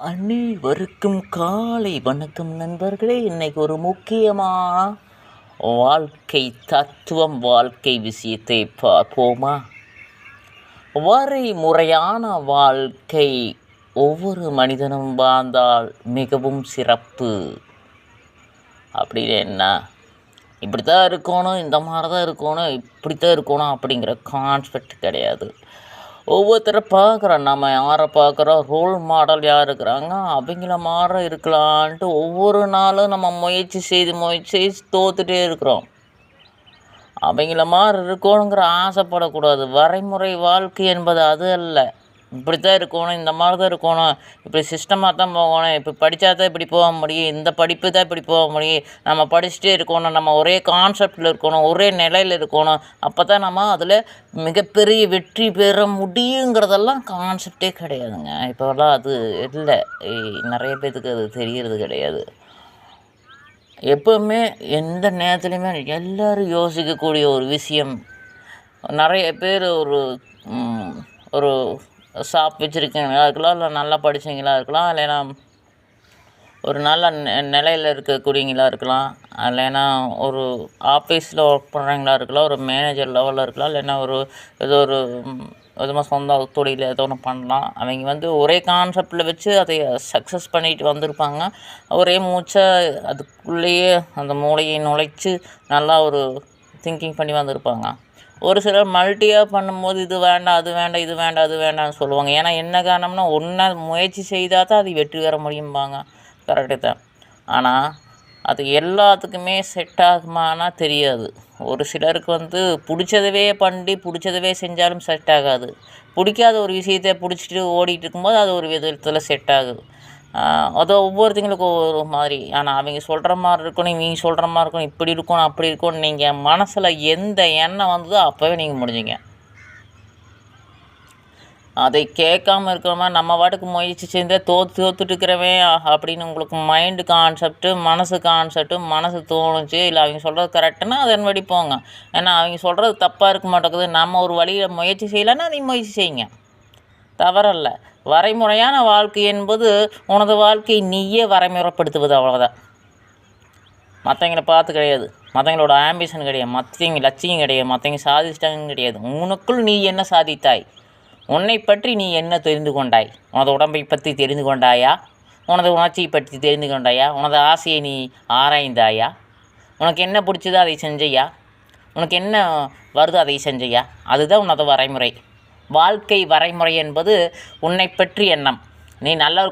அனைவருக்கும் காலை வணக்கம் நண்பர்களே. இன்னைக்கு ஒரு முக்கியமான வாழ்க்கை தத்துவம் வாழ்க்கை விஷயத்தை பார்ப்போமா? வரைமுறையான வாழ்க்கை ஒவ்வொரு மனிதனும் வாழ்ந்தால் மிகவும் சிறப்பு. அப்படின்னு என்ன? இப்படி தான் இருக்கணும் இந்த மாதிரி தான் இருக்கணும் இப்படி தான் இருக்கணும் அப்படிங்கிற கான்செப்ட் கிடையாது. ஒவ்வொருத்தரை பார்க்குறோம் நம்ம யாரை பார்க்குறோம் ரோல் மாடல் யார் இருக்கிறாங்க? அவங்கள மாற இருக்கலான்ட்டு ஒவ்வொரு நாளும் நம்ம முயற்சி செய்து முயற்சி செய்து தோத்துட்டே இருக்கிறோம். அவங்கள மாதிரி இருக்கணுங்கிற ஆசைப்படக்கூடாது. வரைமுறை வாழ்க்கை என்பது அது அல்ல. இப்படி தான் இருக்கணும் இந்த மாதிரி தான் இருக்கணும் இப்படி சிஸ்டமாக தான் போகணும் இப்போ படித்தா தான் இப்படி போக முடியும் இந்த படிப்பு தான் இப்படி போக முடியும். நம்ம படிச்சுட்டே இருக்கணும் நம்ம ஒரே கான்செப்டில் இருக்கணும் ஒரே நிலையில் இருக்கணும். அப்போ தான் நம்ம அதில் மிகப்பெரிய வெற்றி பெற முடியுங்கிறதெல்லாம் கான்செப்டே கிடையாதுங்க. இப்போல்லாம் அது இல்லை. நிறைய பேர்த்துக்கு அது தெரியறது கிடையாது. எப்போவுமே எந்த நேரத்துலையுமே எல்லோரும் யோசிக்கக்கூடிய ஒரு விஷயம். நிறைய பேர் ஒரு ஒரு ஷாப் வச்சுருக்கீங்களா? இருக்கலாம் இல்லை நல்லா படிச்சவங்களா இருக்கலாம் இல்லைன்னா ஒரு நல்ல நெ நிலையில் இருக்கக்கூடியங்களா இருக்கலாம். இல்லைன்னா ஒரு ஆஃபீஸில் ஒர்க் பண்ணுறவங்களா இருக்கலாம் ஒரு மேனேஜர் லெவலில் இருக்கலாம் இல்லைன்னா ஒரு ஏதோ ஒரு ம், விதமாக சொந்த தொழில் ஏதோ ஒன்று பண்ணலாம். அவங்க வந்து ஒரே கான்செப்டில் வச்சு அதை சக்ஸஸ் பண்ணிட்டு வந்திருப்பாங்க. ஒரே மூச்சை அதுக்குள்ளேயே அந்த மூளையை நுழைச்சி நல்லா ஒரு திங்கிங் பண்ணி வந்திருப்பாங்க. ஒரு சிலர் மல்டியாக பண்ணும்போது இது வேண்டாம் அது வேண்டாம் இது வேண்டாம் அது வேண்டாம்னு சொல்லுவாங்க. ஏன்னா என்ன காரணம்னா ஒன்றா முயற்சி செய்தால் தான் அது வெற்றி பெற முடியும்பாங்க. கரெக்டு தான். ஆனால் அது எல்லாத்துக்குமே செட் ஆகுமானா தெரியாது. ஒரு சிலருக்கு வந்து பிடிச்சதவே பண்ணி பிடிச்சதவே செஞ்சாலும் செட் ஆகாது. பிடிக்காத ஒரு விஷயத்தை பிடிச்சிட்டு ஓடிட்டு இருக்கும்போது அது ஒரு விதத்தில் செட் ஆகுது. அது ஒவ்வொருத்தங்களுக்கும் ஒவ்வொரு மாதிரி. ஆனால் அவங்க சொல்கிற மாதிரி இருக்கணும் இவங்க சொல்கிற மாதிரி இருக்கணும் இப்படி இருக்கணும் அப்படி இருக்கணும் நீங்கள் மனசில் எந்த எண்ணம் வந்ததோ அப்போவே நீங்கள் முடிஞ்சிங்க. அதை கேட்காம இருக்கிற மாதிரி நம்ம பாட்டுக்கு முயற்சி செஞ்சால் தோற்று தோத்துட்டு இருக்கிறவன் அப்படின்னு உங்களுக்கு மைண்டு கான்செப்ட்டு மனசு கான்செப்ட்டு மனசு தோணுச்சு இல்லை அவங்க சொல்கிறது கரெக்டுன்னா அதன்படி போங்க. ஏன்னா அவங்க சொல்கிறது தப்பாக இருக்க மாட்டேங்குது. நம்ம ஒரு வழியில் முயற்சி செய்யலைன்னா அதை முயற்சி செய்யுங்க. தவறல்ல. வரைமுறையான வாழ்க்கை என்பது உனது வாழ்க்கையை நீயே வரைமுறைப்படுத்துவது அவ்வளோதான் மற்றவங்கள பார்த்து கிடையாது. மற்றவங்களோட ஆம்பிஷன் கிடையாது. மற்றவங்க லட்சியம் கிடையாது. மற்றவங்க சாதிச்சிட்டாங்க கிடையாது. உனக்குள் நீ என்ன சாதித்தாய்? உன்னை பற்றி நீ என்ன தெரிந்து கொண்டாய்? உனது உடம்பை பற்றி தெரிந்து கொண்டாயா? உனது உணர்ச்சியை பற்றி தெரிந்து கொண்டாயா? உனது ஆசையை நீ ஆராய்ந்தாயா? உனக்கு என்ன பிடிச்சதோ அதை செஞ்சையா? உனக்கு என்ன வருதோ அதை செஞ்சையா? அதுதான் உனது வரைமுறை. வாழ்க்கை வரைமுறை என்பது உன்னை பற்றி எண்ணம். நீ நல்ல